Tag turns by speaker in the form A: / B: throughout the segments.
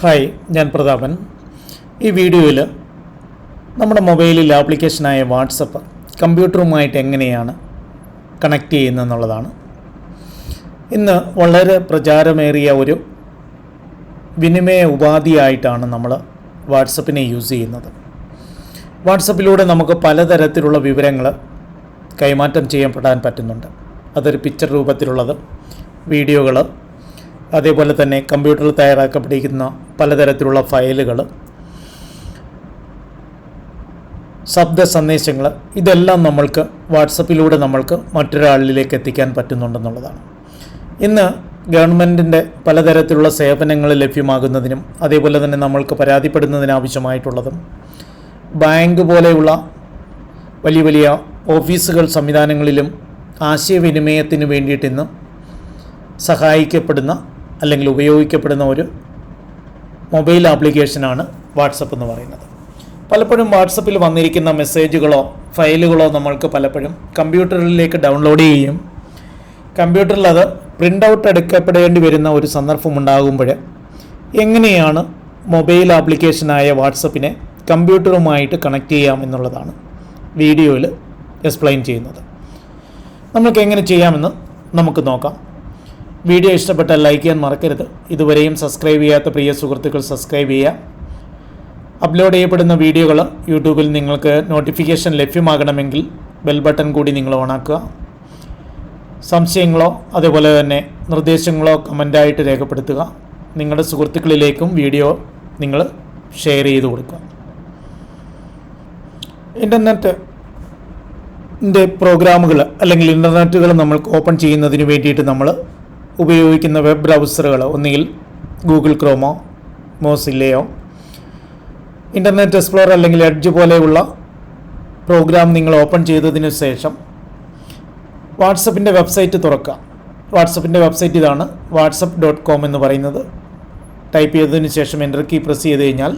A: Hi ഞാൻ പ്രതാപൻ. ഈ വീഡിയോയിൽ നമ്മുടെ മൊബൈലിൽ ആപ്ലിക്കേഷനായ വാട്സപ്പ് കമ്പ്യൂട്ടറുമായിട്ട് എങ്ങനെയാണ് കണക്ട് ചെയ്യുന്നതെന്നുള്ളതാണ്. ഇന്ന് വളരെ പ്രചാരമേറിയ ഒരു വിനിമയ ഉപാധിയായിട്ടാണ് നമ്മൾ വാട്സപ്പിനെ യൂസ് ചെയ്യുന്നത്. വാട്സപ്പിലൂടെ നമുക്ക് പലതരത്തിലുള്ള വിവരങ്ങൾ കൈമാറ്റം ചെയ്യപ്പെടാൻ പറ്റുന്നുണ്ട്. അതൊരു പിക്ചർ രൂപത്തിലുള്ളത് വീഡിയോകൾ അതേപോലെ തന്നെ കമ്പ്യൂട്ടറിൽ തയ്യാറാക്കപ്പെട്ടിരിക്കുന്ന പലതരത്തിലുള്ള ഫയലുകൾ ശബ്ദ സന്ദേശങ്ങൾ ഇതെല്ലാം നമ്മൾക്ക് വാട്സപ്പിലൂടെ നമ്മൾക്ക് മറ്റൊരാളിലേക്ക് എത്തിക്കാൻ പറ്റുന്നുണ്ടെന്നുള്ളതാണ്. ഇന്ന് ഗവൺമെന്റിന്റെ പലതരത്തിലുള്ള സേവനങ്ങൾ ലഭ്യമാകുന്നതിനും അതേപോലെ തന്നെ നമ്മൾക്ക് പരാതിപ്പെടുന്നതിനാവശ്യമായിട്ടുള്ളതും ബാങ്ക് പോലെയുള്ള വലിയ വലിയ ഓഫീസുകൾ സംവിധാനങ്ങളിലും ആശയവിനിമയത്തിന് വേണ്ടിയിട്ട് സഹായിക്കപ്പെടുന്ന അല്ലെങ്കിൽ ഉപയോഗിക്കപ്പെടുന്ന ഒരു മൊബൈൽ ആപ്ലിക്കേഷനാണ് വാട്സപ്പ് എന്ന് പറയുന്നത്. പലപ്പോഴും വാട്സപ്പിൽ വന്നിരിക്കുന്ന മെസ്സേജുകളോ ഫയലുകളോ നമ്മൾക്ക് പലപ്പോഴും കമ്പ്യൂട്ടറിലേക്ക് ഡൗൺലോഡ് ചെയ്യും. കമ്പ്യൂട്ടറിൽ അത് പ്രിന്റ് ഔട്ട് എടുക്കപ്പെടേണ്ടി വരുന്ന ഒരു സന്ദർഭം ഉണ്ടാകുമ്പോൾ എങ്ങനെയാണ് മൊബൈൽ ആപ്ലിക്കേഷനായ വാട്സപ്പിനെ കമ്പ്യൂട്ടറുമായിട്ട് കണക്ട് ചെയ്യാം എന്നുള്ളതാണ് വീഡിയോയിൽ എക്സ്പ്ലെയിൻ ചെയ്യുന്നത്. നമുക്ക് എങ്ങനെ ചെയ്യാമെന്ന് നമുക്ക് നോക്കാം. വീഡിയോ ഇഷ്ടപ്പെട്ടാൽ ലൈക്ക് ചെയ്യാൻ മറക്കരുത്. ഇതുവരെയും സബ്സ്ക്രൈബ് ചെയ്യാത്ത പ്രിയ സുഹൃത്തുക്കൾ സബ്സ്ക്രൈബ് ചെയ്യുക. അപ്ലോഡ് ചെയ്യപ്പെടുന്ന വീഡിയോകൾ യൂട്യൂബിൽ നിങ്ങൾക്ക് നോട്ടിഫിക്കേഷൻ ലഭ്യമാകണമെങ്കിൽ ബെൽ ബട്ടൺ കൂടി നിങ്ങൾ ഓണാക്കുക. സംശയങ്ങളോ അതേപോലെ തന്നെ നിർദ്ദേശങ്ങളോ കമന്റായിട്ട് രേഖപ്പെടുത്തുക. നിങ്ങളുടെ സുഹൃത്തുക്കളിലേക്കും വീഡിയോ നിങ്ങൾ ഷെയർ ചെയ്ത് കൊടുക്കുക. ഇന്റർനെറ്റ് ന്റെ പ്രോഗ്രാമുകൾ അല്ലെങ്കിൽ ഇന്റർനെറ്റുകൾ നമ്മൾക്ക് ഓപ്പൺ ചെയ്യുന്നതിന് വേണ്ടിയിട്ട് നമ്മൾ ഉപയോഗിക്കുന്ന വെബ് ബ്രൗസറുകൾ ഒന്നുകിൽ ഗൂഗിൾ ക്രോമോ മോസില്ലയോ ഇന്റർനെറ്റ് എക്സ്പ്ലോറർ അല്ലെങ്കിൽ എഡ്ജ് പോലെയുള്ള പ്രോഗ്രാം നിങ്ങൾ ഓപ്പൺ ചെയ്തതിനു ശേഷം വാട്സപ്പിന്റെ വെബ്സൈറ്റ് തുറക്കുക. വാട്സപ്പിന്റെ വെബ്സൈറ്റ് ഇതാണ് വാട്സപ്പ് ഡോട്ട് കോം എന്ന് പറയുന്നത്. ടൈപ്പ് ചെയ്തതിന് ശേഷം എന്റർ കീ പ്രസ് ചെയ്ത് കഴിഞ്ഞാൽ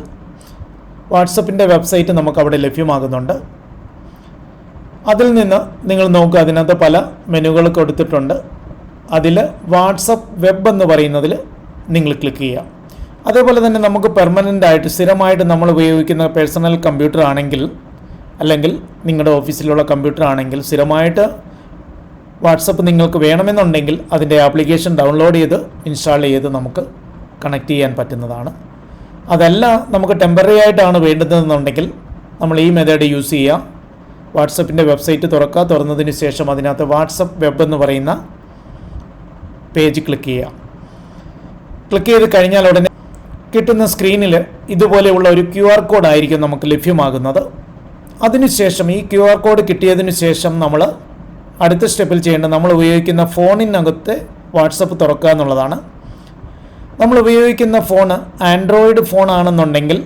A: വാട്സപ്പിന്റെ വെബ്സൈറ്റ് നമുക്ക് അവിടെ ലഭ്യമാകുന്നുണ്ട്. അതിൽ നിന്ന് നിങ്ങൾ നോക്കുക അതിനകത്ത് പല മെനുകൾ കൊടുത്തിട്ടുണ്ട്. അതിൽ വാട്സപ്പ് വെബ് എന്ന് പറയുന്നതിൽ നിങ്ങൾ ക്ലിക്ക് ചെയ്യുക. അതേപോലെ തന്നെ നമുക്ക് പെർമനന്റ് ആയിട്ട് സ്ഥിരമായിട്ട് നമ്മൾ ഉപയോഗിക്കുന്ന പേഴ്സണൽ കമ്പ്യൂട്ടർ ആണെങ്കിൽ അല്ലെങ്കിൽ നിങ്ങളുടെ ഓഫീസിലുള്ള കമ്പ്യൂട്ടർ ആണെങ്കിൽ സ്ഥിരമായിട്ട് വാട്സപ്പ് നിങ്ങൾക്ക് വേണമെന്നുണ്ടെങ്കിൽ അതിന്റെ ആപ്ലിക്കേഷൻ ഡൗൺലോഡ് ചെയ്ത് ഇൻസ്റ്റാൾ ചെയ്ത് നമുക്ക് കണക്ട് ചെയ്യാൻ പറ്റുന്നതാണ്. അതല്ല നമുക്ക് ടെമ്പററി ആയിട്ടാണ് വേണ്ടതെന്നുണ്ടെങ്കിൽ നമ്മൾ ഈ മെത്തേഡ് യൂസ് ചെയ്യുക. വാട്സപ്പിന്റെ വെബ്സൈറ്റ് തുറക്കുക. തുറന്നതിന് ശേഷം അതിനകത്ത് വാട്സപ്പ് വെബ് എന്ന് പറയുന്ന പേജ് ക്ലിക്ക് ചെയ്യുക. ക്ലിക്ക് ചെയ്ത് കഴിഞ്ഞാൽ ഉടനെ കിട്ടുന്ന സ്ക്രീനിൽ ഇതുപോലെയുള്ള ഒരു ക്യു ആർ കോഡ് ആയിരിക്കും നമുക്ക് ലഭ്യമാകുന്നത്. അതിനുശേഷം ഈ ക്യു ആർ കോഡ് കിട്ടിയതിനു ശേഷം നമ്മൾ അടുത്ത സ്റ്റെപ്പിൽ ചെയ്യേണ്ടത് നമ്മൾ ഉപയോഗിക്കുന്ന ഫോണിനകത്ത് വാട്സപ്പ് തുറക്കുക എന്നുള്ളതാണ്. നമ്മൾ ഉപയോഗിക്കുന്ന ഫോൺ ആൻഡ്രോയിഡ് ഫോൺ ആണെന്നുണ്ടെങ്കിൽ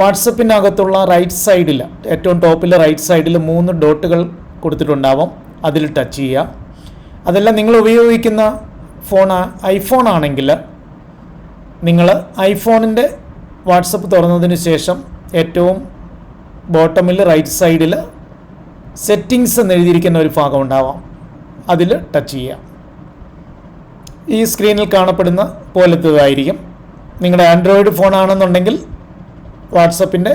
A: വാട്സപ്പിനകത്തുള്ള റൈറ്റ് സൈഡിൽ ഏറ്റവും ടോപ്പിലെ റൈറ്റ് സൈഡിൽ മൂന്ന് ഡോട്ടുകൾ കൊടുത്തിട്ടുണ്ടാവും. അതിൽ ടച്ച് ചെയ്യുക. അതെല്ലാം നിങ്ങൾ ഉപയോഗിക്കുന്ന ഫോൺ ഐഫോൺ ആണെങ്കിൽ നിങ്ങൾ ഐഫോണിന്റെ വാട്സപ്പ് തുറന്നതിന് ശേഷം ഏറ്റവും ബോട്ടമിൽ റൈറ്റ് സൈഡിൽ സെറ്റിങ്സ് എന്ന് എഴുതിയിരിക്കുന്ന ഒരു ഭാഗം ഉണ്ടാവാം. അതിൽ ടച്ച് ചെയ്യാം ഈ സ്ക്രീനിൽ കാണപ്പെടുന്ന പോലത്തേതായിരിക്കും നിങ്ങളുടെ ആൻഡ്രോയിഡ് ഫോൺ ആണെന്നുണ്ടെങ്കിൽ വാട്സപ്പിന്റെ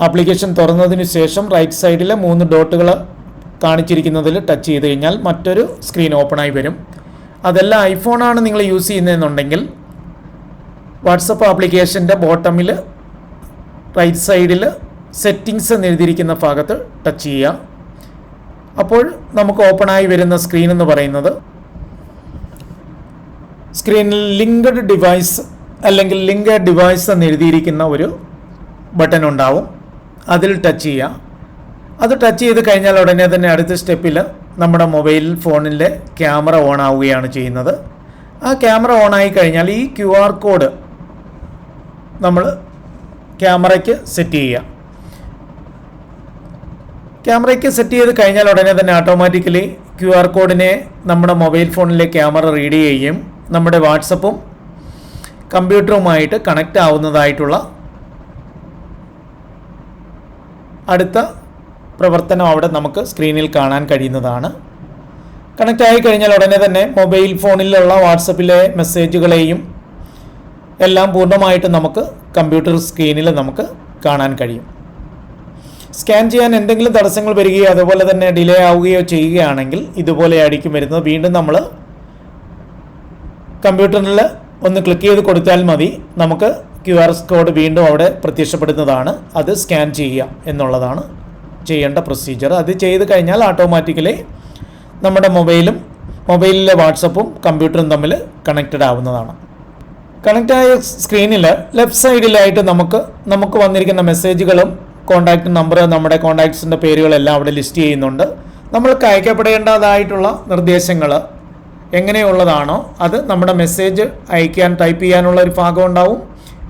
A: ആപ്ലിക്കേഷൻ തുറന്നതിന് ശേഷം റൈറ്റ് സൈഡിലെ മൂന്ന് ഡോട്ടുകൾ കാണിച്ചിരിക്കുന്നതിൽ ടച്ച് ചെയ്ത് കഴിഞ്ഞാൽ മറ്റൊരു സ്ക്രീൻ ഓപ്പണായി വരും. അതെല്ലാം ഐഫോണാണ് നിങ്ങൾ യൂസ് ചെയ്യുന്നതെന്നുണ്ടെങ്കിൽ വാട്സപ്പ് ആപ്ലിക്കേഷന്റെ ബോട്ടമിൽ റൈറ്റ് സൈഡിൽ സെറ്റിങ്സ് എന്ന് എഴുതിയിരിക്കുന്ന ഭാഗത്ത് ടച്ച് ചെയ്യുക. അപ്പോൾ നമുക്ക് ഓപ്പണായി വരുന്ന സ്ക്രീൻ എന്ന് പറയുന്നത് സ്ക്രീനിൽ ലിങ്ക്ഡ് ഡിവൈസ് അല്ലെങ്കിൽ ലിങ്ക് ഡിവൈസ് എന്ന് എഴുതിയിരിക്കുന്ന ഒരു ബട്ടൺ ഉണ്ടാവും. അതിൽ ടച്ച് ചെയ്യുക. അത് ടച്ച് ചെയ്ത് കഴിഞ്ഞാൽ ഉടനെ തന്നെ അടുത്ത സ്റ്റെപ്പിൽ നമ്മുടെ മൊബൈൽ ഫോണിന്റെ ക്യാമറ ഓൺ ആവുകയാണ് ചെയ്യുന്നത്. ആ ക്യാമറ ഓൺ ആയി കഴിഞ്ഞാൽ ഈ ക്യു ആർ കോഡ് നമ്മൾ ക്യാമറയ്ക്ക് സെറ്റ് ചെയ്യുക. ക്യാമറയ്ക്ക് സെറ്റ് ചെയ്ത് കഴിഞ്ഞാൽ ഉടനെ തന്നെ ഓട്ടോമാറ്റിക്കലി ക്യു ആർ കോഡിനെ നമ്മുടെ മൊബൈൽ ഫോണിലെ ക്യാമറ റീഡ് ചെയ്യുകയും നമ്മുടെ വാട്സപ്പും കമ്പ്യൂട്ടറുമായിട്ട് കണക്റ്റ് ആവുന്നതായിട്ടുള്ള അടുത്ത പ്രവർത്തനം അവിടെ നമുക്ക് സ്ക്രീനിൽ കാണാൻ കഴിയുന്നതാണ്. കണക്റ്റ് ആയി കഴിഞ്ഞാൽ ഉടനെ തന്നെ മൊബൈൽ ഫോണിലുള്ള വാട്സപ്പിലെ മെസ്സേജുകളെയും എല്ലാം പൂർണമായിട്ട് നമുക്ക് കമ്പ്യൂട്ടർ സ്ക്രീനിൽ നമുക്ക് കാണാൻ കഴിയും. സ്കാൻ ചെയ്യാൻ എന്തെങ്കിലും തടസ്സങ്ങൾ വരികയോ അതുപോലെ തന്നെ ഡിലേ ആവുകയോ ചെയ്യുകയാണെങ്കിൽ ഇതുപോലെ ആയിരിക്കും വരുന്നത്. വീണ്ടും നമ്മൾ കമ്പ്യൂട്ടറിൽ ഒന്ന് ക്ലിക്ക് ചെയ്ത് കൊടുത്താൽ മതി. നമുക്ക് ക്യു ആർ കോഡ് വീണ്ടും അവിടെ പ്രത്യക്ഷപ്പെടുന്നതാണ്. അത് സ്കാൻ ചെയ്യുക എന്നുള്ളതാണ്. ചെയ്യേണ്ട പ്രൊസീജിയർ അത് ചെയ്ത് കഴിഞ്ഞാൽ ഓട്ടോമാറ്റിക്കലി നമ്മുടെ മൊബൈലും മൊബൈലിലെ വാട്സപ്പും കമ്പ്യൂട്ടറും തമ്മിൽ കണക്റ്റഡ് ആവുന്നതാണ്. കണക്റ്റായ സ്ക്രീനിൽ ലെഫ്റ്റ് സൈഡിലായിട്ട് നമുക്ക് നമുക്ക് വന്നിരിക്കുന്ന മെസ്സേജുകളും കോൺടാക്റ്റ് നമ്പർ നമ്മുടെ കോൺടാക്ട്സിന്റെ പേരുകളെല്ലാം അവിടെ ലിസ്റ്റ് ചെയ്യുന്നുണ്ട്. നമ്മൾക്ക് അയക്കപ്പെടേണ്ടതായിട്ടുള്ള നിർദ്ദേശങ്ങൾ എങ്ങനെയുള്ളതാണോ അത് നമ്മുടെ മെസ്സേജ് അയക്കാൻ ടൈപ്പ് ചെയ്യാനുള്ള ഒരു ഭാഗം ഉണ്ടാവും.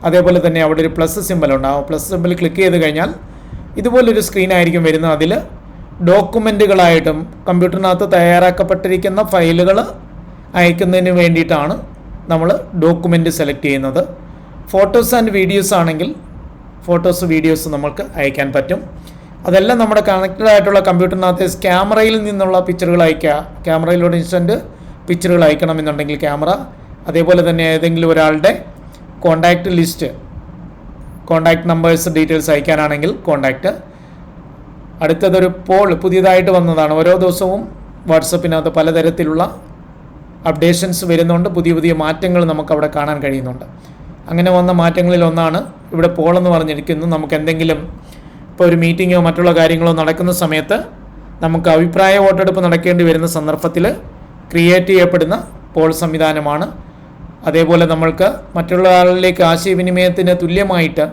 A: അതേപോലെ തന്നെ അവിടെ ഒരു പ്ലസ് സിമ്പൽ ഉണ്ടാവും. പ്ലസ് സിമ്പിൾ ക്ലിക്ക് ചെയ്ത് കഴിഞ്ഞാൽ ഇതുപോലൊരു സ്ക്രീൻ ആയിരിക്കും വരുന്നത്. അതിൽ ഡോക്യുമെന്റുകളായിട്ടും കമ്പ്യൂട്ടറിനകത്ത് തയ്യാറാക്കപ്പെട്ടിരിക്കുന്ന ഫയലുകൾ അയക്കുന്നതിന് വേണ്ടിയിട്ടാണ് നമ്മൾ ഡോക്യുമെന്റ് സെലക്ട് ചെയ്യുന്നത്. ഫോട്ടോസ് ആൻഡ് വീഡിയോസ് ആണെങ്കിൽ ഫോട്ടോസ് വീഡിയോസ് നമുക്ക് അയക്കാൻ പറ്റും. അതെല്ലാം നമ്മുടെ കണക്റ്റഡ് ആയിട്ടുള്ള കമ്പ്യൂട്ടറിനകത്ത് ക്യാമറയിൽ നിന്നുള്ള പിക്ചറുകൾ അയക്കുക ക്യാമറയിലൂടെ ഇൻസ്റ്റന്റ് പിക്ചറുകൾ അയക്കണമെന്നുണ്ടെങ്കിൽ ക്യാമറ. അതേപോലെ തന്നെ ഏതെങ്കിലും ഒരാളുടെ contact list contact numbers details അയക്കാനാണെങ്കിൽ contact അടുത്തതൊരു പോൾ പുതിയതായിട്ട് വന്നതാണ്. ഓരോ ദിവസവും വാട്സപ്പിനകത്ത് പലതരത്തിലുള്ള അപ്ഡേഷൻസ് വരുന്നുണ്ട്. പുതിയ പുതിയ മാറ്റങ്ങൾ നമുക്ക് അവിടെ കാണാൻ കഴിയുന്നുണ്ട്. അങ്ങനെ വന്ന മാറ്റങ്ങളിൽ ഒന്നാണ് ഇവിടെ പോൾ എന്ന് പറഞ്ഞിരിക്കുന്നു. നമുക്ക് എന്തെങ്കിലും ഇപ്പോൾ ഒരു മീറ്റിങ്ങോ മറ്റുള്ള കാര്യങ്ങളോ നടക്കുന്ന സമയത്ത് നമുക്ക് അഭിപ്രായ വോട്ടെടുപ്പ് നടക്കേണ്ടി വരുന്ന സന്ദർഭത്തിൽ ക്രിയേറ്റ് ചെയ്യപ്പെടുന്ന പോൾ സംവിധാനമാണ്. അതേപോലെ നമ്മൾക്ക് മറ്റുള്ള ആളിലേക്ക് ആശയവിനിമയത്തിന് തുല്യമായിട്ട്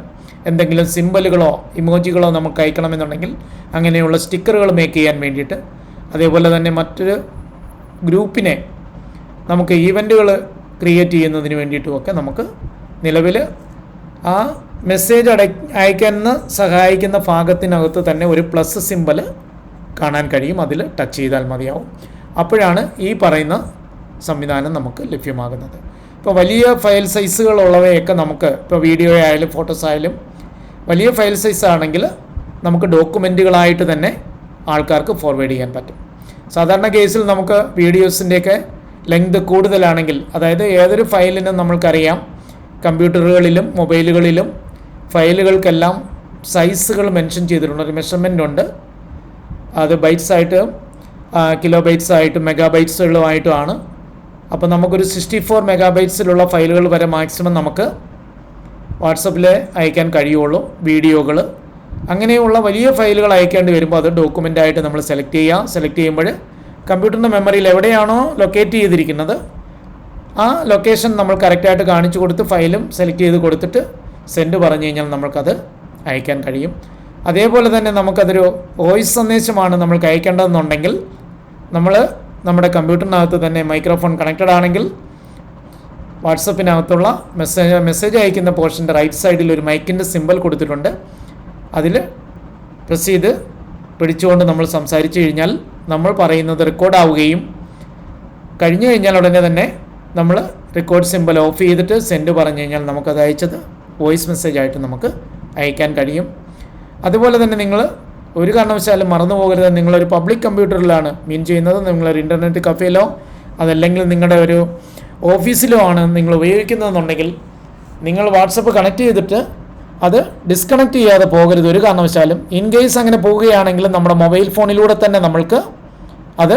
A: എന്തെങ്കിലും സിമ്പലുകളോ ഇമോജികളോ നമുക്ക് അയക്കണമെന്നുണ്ടെങ്കിൽ അങ്ങനെയുള്ള സ്റ്റിക്കറുകൾ മേക്ക് ചെയ്യാൻ വേണ്ടിയിട്ട്. അതേപോലെ തന്നെ മറ്റൊരു ഗ്രൂപ്പിനെ നമുക്ക് ഈവന്റുകൾ ക്രിയേറ്റ് ചെയ്യുന്നതിന് വേണ്ടിയിട്ടുമൊക്കെ നമുക്ക് നിലവിൽ ആ മെസ്സേജ് അട അയക്കാൻ സഹായിക്കുന്ന ഭാഗത്തിനകത്ത് തന്നെ ഒരു പ്ലസ് സിമ്പൽ കാണാൻ കഴിയും. അതിൽ ടച്ച് ചെയ്താൽ മതിയാവും. അപ്പോഴാണ് ഈ പറയുന്ന സംവിധാനം നമുക്ക് ലഭ്യമാകുന്നത്. ഇപ്പോൾ വലിയ ഫയൽ സൈസുകളുള്ളവയൊക്കെ നമുക്ക് ഇപ്പോൾ വീഡിയോ ആയാലും ഫോട്ടോസ് ആയാലും വലിയ ഫയൽ സൈസ് ആണെങ്കിൽ നമുക്ക് ഡോക്യുമെന്റുകളായിട്ട് തന്നെ ആൾക്കാർക്ക് ഫോർവേഡ് ചെയ്യാൻ പറ്റും. സാധാരണ കേസിൽ നമുക്ക് വീഡിയോസിന്റെയൊക്കെ ലെങ്ത് കൂടുതലാണെങ്കിൽ അതായത് ഏതൊരു ഫയലിനും നമ്മൾക്കറിയാം കമ്പ്യൂട്ടറുകളിലും മൊബൈലുകളിലും ഫയലുകൾക്കെല്ലാം സൈസുകൾ മെൻഷൻ ചെയ്തിട്ടുണ്ട് ഒരു മെഷർമെന്റ് ഉണ്ട്. അത് ബൈറ്റ്സ് ആയിട്ട് കിലോ ബൈറ്റ്സ് ആയിട്ടും മെഗാ ബൈറ്റ്സുകളുമായിട്ടുമാണ് അപ്പോൾ നമുക്കൊരു സിക്സ്റ്റി ഫോർ മെഗാ ബൈറ്റ്സിലുള്ള ഫയലുകൾ വരെ മാക്സിമം നമുക്ക് വാട്സപ്പിൽ അയക്കാൻ കഴിയുള്ളൂ വീഡിയോകൾ അങ്ങനെയുള്ള വലിയ ഫയലുകൾ അയക്കേണ്ടി വരുമ്പോൾ അത് ഡോക്യുമെന്റായിട്ട് നമ്മൾ സെലക്ട് ചെയ്യുക സെലക്ട് ചെയ്യുമ്പോൾ കമ്പ്യൂട്ടറിന്റെ മെമ്മറിയിൽ എവിടെയാണോ ലൊക്കേറ്റ് ചെയ്തിരിക്കുന്നത് ആ ലൊക്കേഷൻ നമ്മൾ കറക്റ്റായിട്ട് കാണിച്ചു കൊടുത്ത് ഫയലും സെലക്ട് ചെയ്ത് കൊടുത്തിട്ട് സെൻഡ് പറഞ്ഞു കഴിഞ്ഞാൽ നമുക്കത് അയക്കാൻ കഴിയും. അതേപോലെ തന്നെ നമുക്കതൊരു വോയിസ് സന്ദേശമാണ് നമ്മൾക്ക് അയക്കേണ്ടതെന്നുണ്ടെങ്കിൽ നമ്മൾ നമ്മുടെ കമ്പ്യൂട്ടറിനകത്ത് തന്നെ മൈക്രോഫോൺ കണക്റ്റഡ് ആണെങ്കിൽ വാട്സപ്പിനകത്തുള്ള മെസ്സേജ് മെസ്സേജ് അയക്കുന്ന പോർഷന്റെ റൈറ്റ് സൈഡിൽ ഒരു മൈക്കിന്റെ സിമ്പൽ കൊടുത്തിട്ടുണ്ട്. അതിൽ പ്രസ് ചെയ്ത് പിടിച്ചുകൊണ്ട് നമ്മൾ സംസാരിച്ചു കഴിഞ്ഞാൽ നമ്മൾ പറയുന്നത് റെക്കോർഡാവുകയും കഴിഞ്ഞു കഴിഞ്ഞാൽ ഉടനെ തന്നെ നമ്മൾ റെക്കോർഡ് സിമ്പൽ ഓഫ് ചെയ്തിട്ട് സെൻഡ് പറഞ്ഞു കഴിഞ്ഞാൽ നമുക്കത് അയച്ചത് വോയിസ് മെസ്സേജായിട്ട് നമുക്ക് അയക്കാൻ കഴിയും. അതുപോലെ തന്നെ നിങ്ങൾ ഒരു കാരണവശാലും മറന്നു പോകരുത്. നിങ്ങളൊരു പബ്ലിക് കമ്പ്യൂട്ടറിലാണ് മീൻ ചെയ്യുന്നത് നിങ്ങളൊരു ഇന്റർനെറ്റ് കഫേയിലോ അതല്ലെങ്കിൽ നിങ്ങളുടെ ഒരു ഓഫീസിലോ ആണ് നിങ്ങൾ ഉപയോഗിക്കുന്നതെന്നുണ്ടെങ്കിൽ നിങ്ങൾ വാട്സപ്പ് കണക്ട് ചെയ്തിട്ട് അത് ഡിസ്കണക്ട് ചെയ്യാതെ പോകരുത്. ഒരു കാരണവശാലും ഇൻ കേസ് അങ്ങനെ പോവുകയാണെങ്കിൽ നമ്മുടെ മൊബൈൽ ഫോണിലൂടെ തന്നെ നമ്മൾക്ക് അത്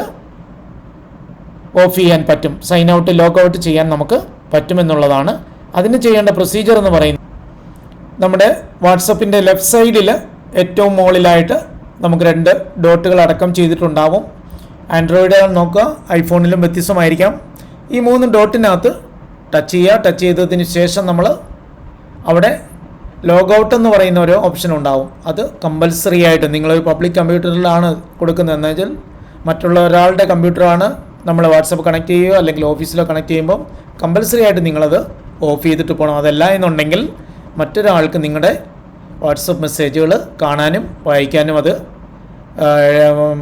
A: ഓഫ് ചെയ്യാൻ പറ്റും. സൈൻ ഔട്ട് ലോഗ് ഔട്ട് ചെയ്യാൻ നമുക്ക് പറ്റുമെന്നുള്ളതാണ്. അതിന് ചെയ്യേണ്ട പ്രൊസീജിയർ എന്ന് പറയുന്നത് നമ്മുടെ വാട്സപ്പിന്റെ ലെഫ്റ്റ് സൈഡിൽ ഏറ്റവും മുകളിലായിട്ട് നമുക്ക് രണ്ട് ഡോട്ടുകൾ അടക്കം ചെയ്തിട്ടുണ്ടാവും. ആൻഡ്രോയിഡ് നോക്കുക. ഐഫോണിലും വ്യത്യസ്തമായിരിക്കാം. ഈ മൂന്ന് ഡോട്ടിനകത്ത് ടച്ച് ചെയ്യുക. ടച്ച് ചെയ്തതിന് ശേഷം നമ്മൾ അവിടെ ലോഗൗട്ട് എന്ന് പറയുന്ന ഒരു ഓപ്ഷൻ ഉണ്ടാവും. അത് കമ്പൽസറി ആയിട്ട് നിങ്ങളൊരു പബ്ലിക് കമ്പ്യൂട്ടറിലാണ് കൊടുക്കുന്നതെന്ന് വെച്ചാൽ മറ്റുള്ള ഒരാളുടെ കമ്പ്യൂട്ടറാണ് നമ്മൾ വാട്സപ്പ് കണക്ട് ചെയ്യുകയോ അല്ലെങ്കിൽ ഓഫീസിലോ കണക്ട് ചെയ്യുമ്പോൾ കമ്പൽസറി ആയിട്ട് നിങ്ങളത് ഓഫ് ചെയ്തിട്ട് പോകണം. അതല്ല എന്നുണ്ടെങ്കിൽ മറ്റൊരാൾക്ക് നിങ്ങളുടെ വാട്സപ്പ് മെസ്സേജുകൾ കാണാനും വായിക്കാനും അത്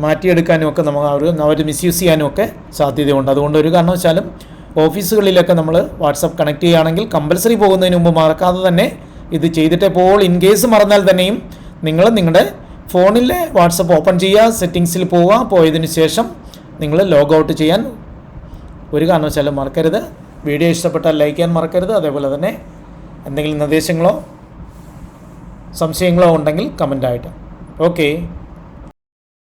A: മാറ്റിയെടുക്കാനും ഒക്കെ നമുക്ക് അവർ അവർ മിസ്യൂസ് ചെയ്യാനും ഒക്കെ സാധ്യതയുണ്ട്. അതുകൊണ്ട് ഒരു കാരണവശാലും ഓഫീസുകളിലൊക്കെ നമ്മൾ വാട്സപ്പ് കണക്ട് ചെയ്യുകയാണെങ്കിൽ കമ്പൽസറി പോകുന്നതിന് മുമ്പ് മറക്കാതെ തന്നെ ഇത് ചെയ്തിട്ടേ പോൾ ഇൻ കേസ് മറന്നാൽ തന്നെയും നിങ്ങൾ നിങ്ങളുടെ ഫോണിലെ വാട്സപ്പ് ഓപ്പൺ ചെയ്യുക സെറ്റിങ്സിൽ പോവുക പോയതിന് ശേഷം നിങ്ങൾ ലോഗ് ഔട്ട് ചെയ്യാൻ ഒരു കാരണവശാലും മറക്കരുത്. വീഡിയോ ഇഷ്ടപ്പെട്ടാൽ ലൈക്ക് ചെയ്യാൻ മറക്കരുത്. അതേപോലെ തന്നെ എന്തെങ്കിലും നിർദ്ദേശങ്ങളോ സംശയങ്ങളോ ഉണ്ടെങ്കിൽ കമന്റായിട്ട് ഓക്കെ